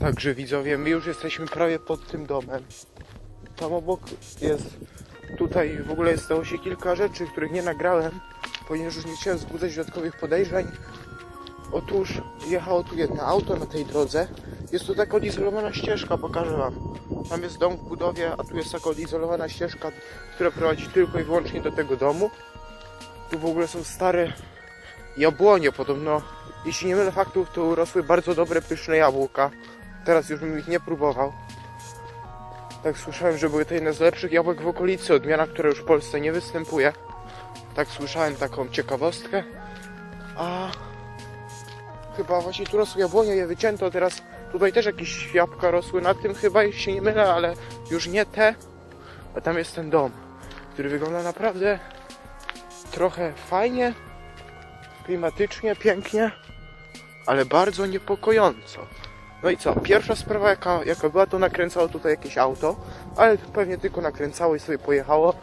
Także widzowie, my już jesteśmy prawie pod tym domem. Tam obok jest, tutaj w ogóle stało się kilka rzeczy, których nie nagrałem, ponieważ już nie chciałem wzbudzać dodatkowych podejrzeń. Otóż jechało tu jedno auto na tej drodze. Jest tu taka odizolowana ścieżka, pokażę wam. Tam jest dom w budowie, a tu jest taka odizolowana ścieżka, która prowadzi tylko i wyłącznie do tego domu. Tu w ogóle są stare jabłonie, podobno, jeśli nie mylę faktów, to urosły bardzo dobre, pyszne jabłka. Teraz już bym ich nie próbował. Tak słyszałem, że były to jedne z lepszych jabłek w okolicy, odmiana, która już w Polsce nie występuje. Tak słyszałem taką ciekawostkę. A chyba właśnie tu rosły jabłonie, je wycięto, teraz tutaj też jakieś jabłka rosły na tym chyba, jeśli się nie mylę, ale już nie te. A tam jest ten dom, który wygląda naprawdę trochę fajnie, klimatycznie, pięknie, ale bardzo niepokojąco. No i co? Pierwsza sprawa jaka, jaka była, to nakręcało tutaj jakieś auto, ale pewnie tylko nakręcało i sobie pojechało.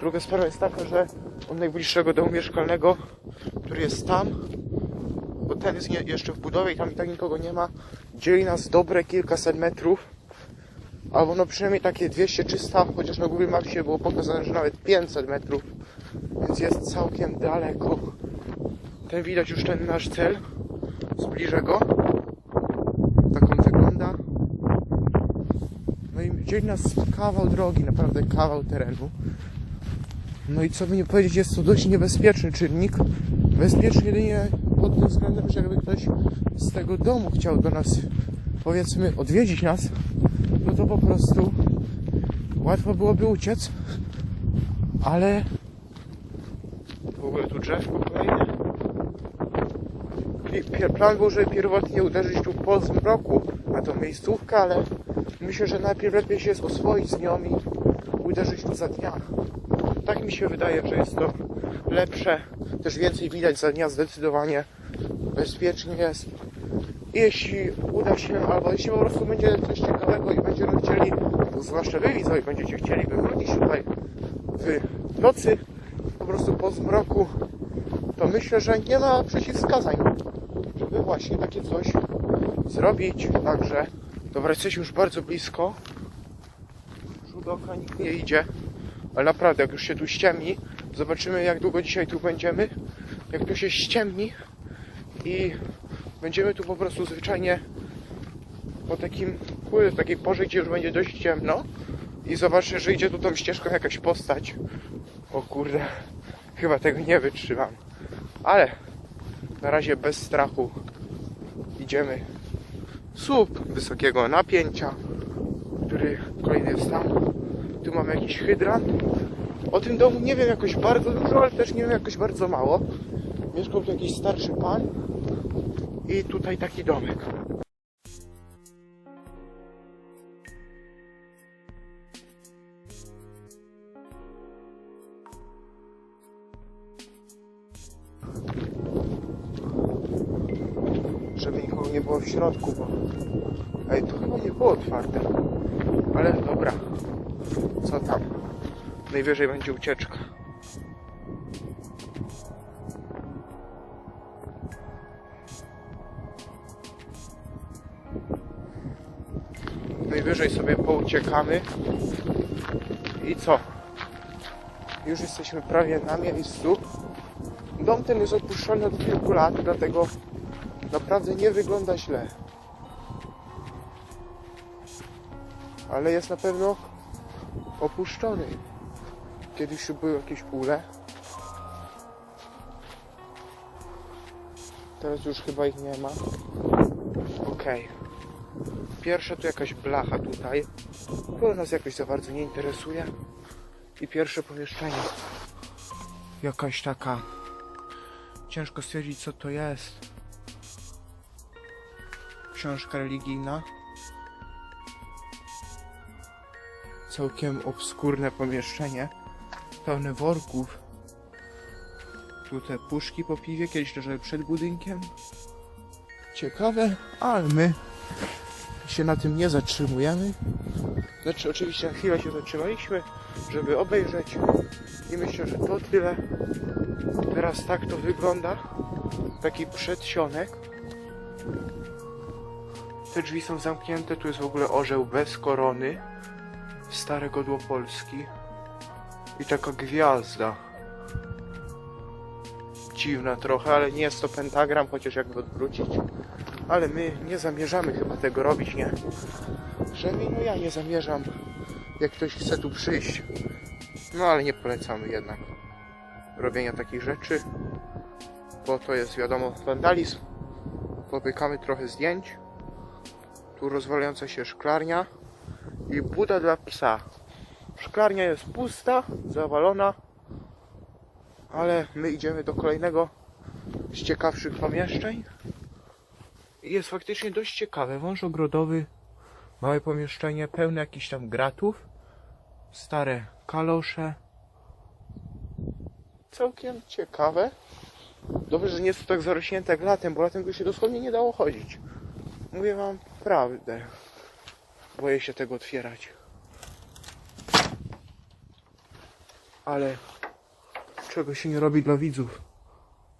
Druga sprawa jest taka, że od najbliższego domu mieszkalnego, który jest tam, bo ten jest jeszcze w budowie i tam i tak nikogo nie ma, dzieli nas dobre kilkaset metrów, albo no przynajmniej takie 200-300, chociaż na Google Mapsie było pokazane, że nawet 500 metrów, więc jest całkiem daleko. Ten widać już ten nasz cel, zbliżę go. Tak on wygląda. No i dzieli nas kawał drogi, naprawdę kawał terenu. No i co by nie powiedzieć, jest to dość niebezpieczny czynnik. Bezpieczny jedynie pod tym względem, że jakby ktoś z tego domu chciał do nas, powiedzmy, odwiedzić nas, no to po prostu łatwo byłoby uciec, ale w ogóle tu drzewko kolejne. Plan był, żeby pierwotnie uderzyć tu po zmroku na tą miejscówkę, ale myślę, że najpierw lepiej się jest oswoić z nią i uderzyć tu za dnia. Tak mi się wydaje, że jest to lepsze. Też więcej widać za dnia zdecydowanie. Bezpiecznie jest. Jeśli uda się, albo jeśli po prostu będzie coś ciekawego i będziemy chcieli, zwłaszcza wy widzowie będziecie chcieli wywrócić tutaj w nocy, po prostu po zmroku, to myślę, że nie ma przeciwwskazań, żeby właśnie takie coś zrobić. Także, dobra, jesteśmy już bardzo blisko. Rzut oka nikt nie idzie, ale naprawdę, jak już się tu ściemni, zobaczymy jak długo dzisiaj tu będziemy. Jak tu się ściemni i będziemy tu po prostu zwyczajnie po takim, kurde, takiej porze, gdzie już będzie dość ciemno i zobaczę, że idzie tu tą ścieżką jakaś postać. O kurde, chyba tego nie wytrzymam. Ale na razie bez strachu idziemy. Słup wysokiego napięcia, który kolejny jest tam. Tu mamy jakiś hydrant. O tym domu nie wiem jakoś bardzo dużo, ale też nie wiem jakoś bardzo mało. Mieszkał tu jakiś starszy pan i tutaj taki domek. Ale dobra. Co tam? Najwyżej będzie ucieczka. Najwyżej sobie pouciekamy. I co? Już jesteśmy prawie na miejscu. Dom ten jest opuszczony od kilku lat, dlatego naprawdę nie wygląda źle. Ale jest na pewno opuszczony. Kiedyś tu były jakieś ule. Teraz już chyba ich nie ma. Okej. Pierwsza tu jakaś blacha tutaj. To nas jakoś za bardzo nie interesuje. I pierwsze pomieszczenie. Jakaś taka... Ciężko stwierdzić co to jest. Książka religijna. Całkiem obskurne pomieszczenie. Pełne worków. Tu te puszki po piwie, kiedyś leżały przed budynkiem. Ciekawe, ale my się na tym nie zatrzymujemy. Znaczy, oczywiście na chwilę się zatrzymaliśmy, żeby obejrzeć. I myślę, że to tyle. Teraz tak to wygląda. Taki przedsionek. Te drzwi są zamknięte, tu jest w ogóle orzeł bez korony. Stare godło Polski. I taka gwiazda. Dziwna trochę, ale nie jest to pentagram, chociaż jakby odwrócić. Ale my nie zamierzamy chyba tego robić, nie? Przynajmniej no ja nie zamierzam, jak ktoś chce tu przyjść. No ale nie polecamy jednak robienia takich rzeczy, bo to jest wiadomo wandalizm. Popykamy trochę zdjęć. Tu rozwalająca się szklarnia i buda dla psa. Szklarnia jest pusta, zawalona, ale my idziemy do kolejnego z ciekawszych pomieszczeń. Jest faktycznie dość ciekawe. Wąż ogrodowy, małe pomieszczenie, pełne jakichś tam gratów, stare kalosze. Całkiem ciekawe. Dobrze, że nie jest to tak zarośnięte jak latem, bo latem tu się dosłownie nie dało chodzić. Mówię wam prawdę. Boję się tego otwierać. Ale czego się nie robi dla widzów?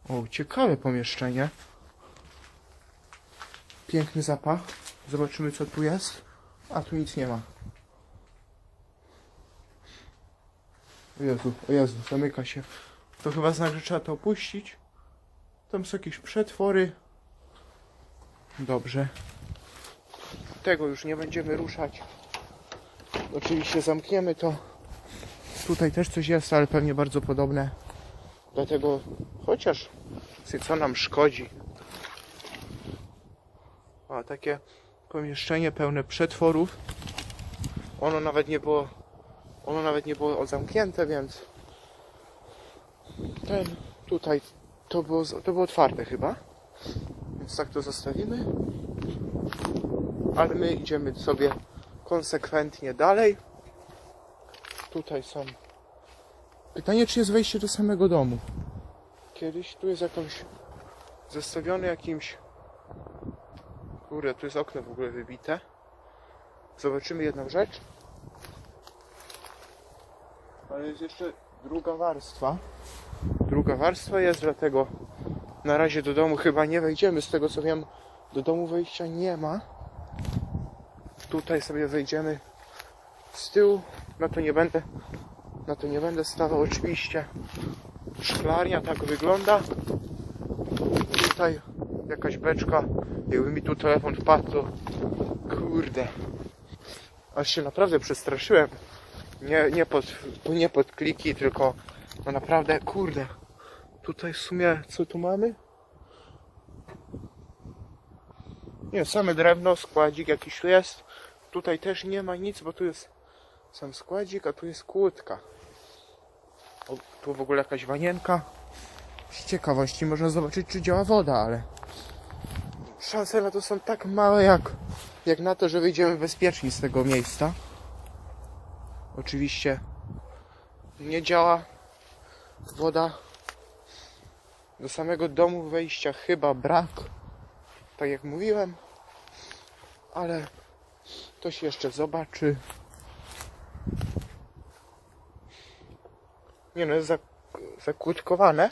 O, ciekawe pomieszczenie. Piękny zapach. Zobaczymy co tu jest. A tu nic nie ma. O Jezu, o Jezu, zamyka się. To chyba znak, że trzeba to opuścić. Tam są jakieś przetwory. Dobrze. Tego już nie będziemy ruszać. Oczywiście zamkniemy to. Tutaj też coś jest, ale pewnie bardzo podobne. Dlatego, chociaż co nam szkodzi. A takie pomieszczenie pełne przetworów. Ono nawet nie było. Ono nawet nie było zamknięte, więc ten tutaj to było, to było otwarte chyba. Więc tak to zostawimy. Ale my idziemy sobie konsekwentnie dalej. Tutaj są. Pytanie, czy jest wejście do samego domu. Kiedyś tu jest jakąś zastawiony jakimś. Kurde, tu jest okno w ogóle wybite. Zobaczymy jedną rzecz. Ale jest jeszcze druga warstwa. Druga warstwa jest, dlatego na razie do domu chyba nie wejdziemy. Z tego co wiem, do domu wejścia nie ma. Tutaj sobie wejdziemy z tyłu. Na to nie będę, na to nie będę stawał oczywiście. Szklarnia tak wygląda. Tutaj jakaś beczka. Jakby mi tu telefon wpadł, to kurde. Aż się naprawdę przestraszyłem. Nie, nie, pod, nie pod kliki, tylko no naprawdę, kurde. Tutaj w sumie, co tu mamy? Nie, same drewno, składzik jakiś tu jest. Tutaj też nie ma nic, bo tu jest sam składzik, a tu jest kłódka. O, tu w ogóle jakaś wanienka. Z ciekawości można zobaczyć, czy działa woda, ale szanse na to są tak małe, jak, jak na to, że wyjdziemy bezpieczni z tego miejsca. Oczywiście nie działa woda. Do samego domu wejścia chyba brak. Tak jak mówiłem. Ale to się jeszcze zobaczy. Nie no, jest zak zakłódkowane.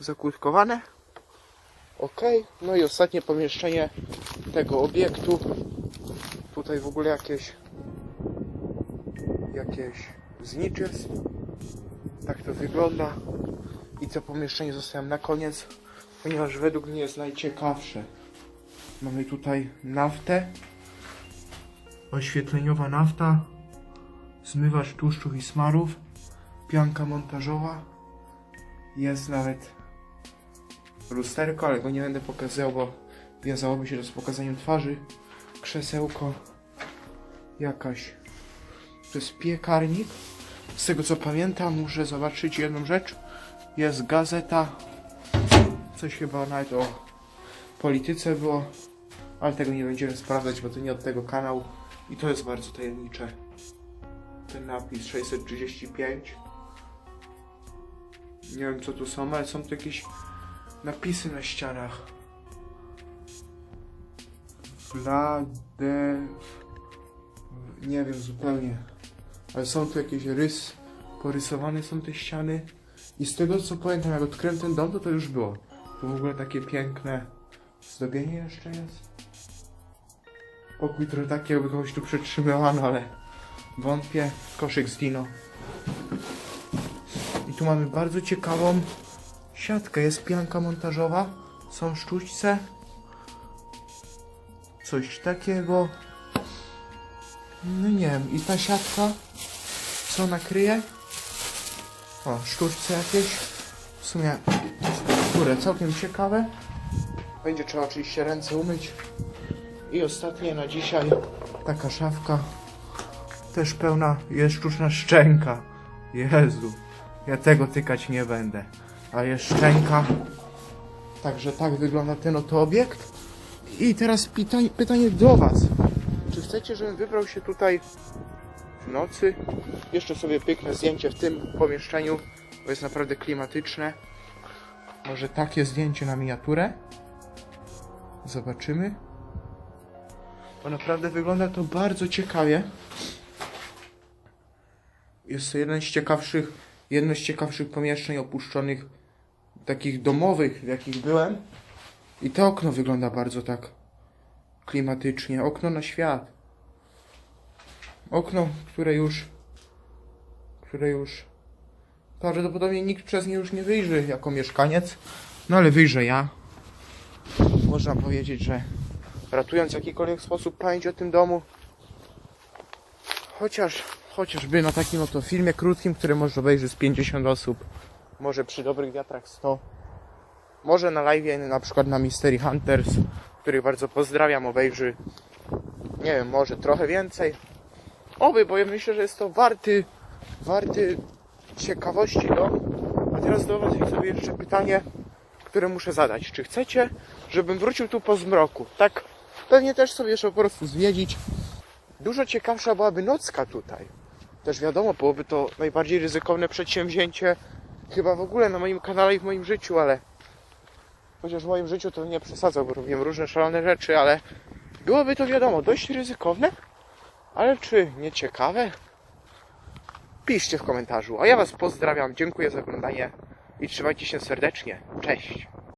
Zakłódkowane. Ok. No i ostatnie pomieszczenie tego obiektu. Tutaj w ogóle jakieś jakieś znicz jest. Tak to wygląda. I to pomieszczenie zostawiam na koniec, ponieważ według mnie jest najciekawsze. Mamy tutaj naftę. Oświetleniowa nafta. Zmywacz tłuszczów i smarów. Pianka montażowa. Jest nawet lusterko, ale go nie będę pokazywał, bo wiązałoby się to z pokazaniem twarzy. Krzesełko. Jakaś. To jest piekarnik. Z tego co pamiętam, muszę zobaczyć jedną rzecz. Jest gazeta. Coś chyba nawet o polityce było. Ale tego nie będziemy sprawdzać, bo to nie od tego kanału. I to jest bardzo tajemnicze. Ten napis 635. Nie wiem co tu są, ale są tu jakieś napisy na ścianach. Vlade... Nie wiem zupełnie. Ale są tu jakieś rys, porysowane są te ściany. I z tego co pamiętam, jak odkryłem ten dom, to to już było. Tu w ogóle takie piękne zdobienie jeszcze jest. Pokój trochę taki, jakby kogoś tu przetrzymywano, ale wątpię. Koszyk z Dino. I tu mamy bardzo ciekawą siatkę. Jest pianka montażowa, są sztućce. Coś takiego. No nie wiem, i ta siatka, co nakryje? O, sztućce jakieś. W sumie, kurde, całkiem ciekawe. Będzie trzeba oczywiście ręce umyć. I ostatnie na dzisiaj taka szafka. Też pełna jest sztuczna szczęka. Jezu, ja tego tykać nie będę. A jest szczęka. Także tak wygląda ten oto obiekt. I teraz pytanie, pytanie do Was. Czy chcecie, żebym wybrał się tutaj w nocy? Jeszcze sobie piękne zdjęcie w tym pomieszczeniu, bo jest naprawdę klimatyczne. Może takie zdjęcie na miniaturę? Zobaczymy. Bo naprawdę wygląda to bardzo ciekawie. Jest to jeden z ciekawszych, jedno z ciekawszych pomieszczeń opuszczonych, takich domowych, w jakich byłem. I to okno wygląda bardzo tak klimatycznie. Okno na świat. Okno, które już, które już prawdopodobnie nikt przez nie już nie wyjrzy jako mieszkaniec. No ale wyjrzę ja. Można powiedzieć, że ratując w jakikolwiek sposób pamięć o tym domu. Chociaż, chociażby na takim oto filmie krótkim, który może obejrzy z 50 osób. Może przy dobrych wiatrach 100. Może na live na przykład na Mystery Hunters, których bardzo pozdrawiam, obejrzy. Nie wiem, może trochę więcej. Oby, bo ja myślę, że jest to warty, warty ciekawości dom. A teraz do Was widzowie jeszcze pytanie, które muszę zadać. Czy chcecie, żebym wrócił tu po zmroku? Tak, pewnie też sobie jeszcze po prostu zwiedzić. Dużo ciekawsza byłaby nocka tutaj. Też wiadomo, byłoby to najbardziej ryzykowne przedsięwzięcie chyba w ogóle na moim kanale i w moim życiu, ale chociaż w moim życiu to nie przesadzał, bo robiłem różne szalone rzeczy, ale byłoby to wiadomo, dość ryzykowne, ale czy nie ciekawe? Piszcie w komentarzu. A ja Was pozdrawiam, dziękuję za oglądanie i trzymajcie się serdecznie. Cześć!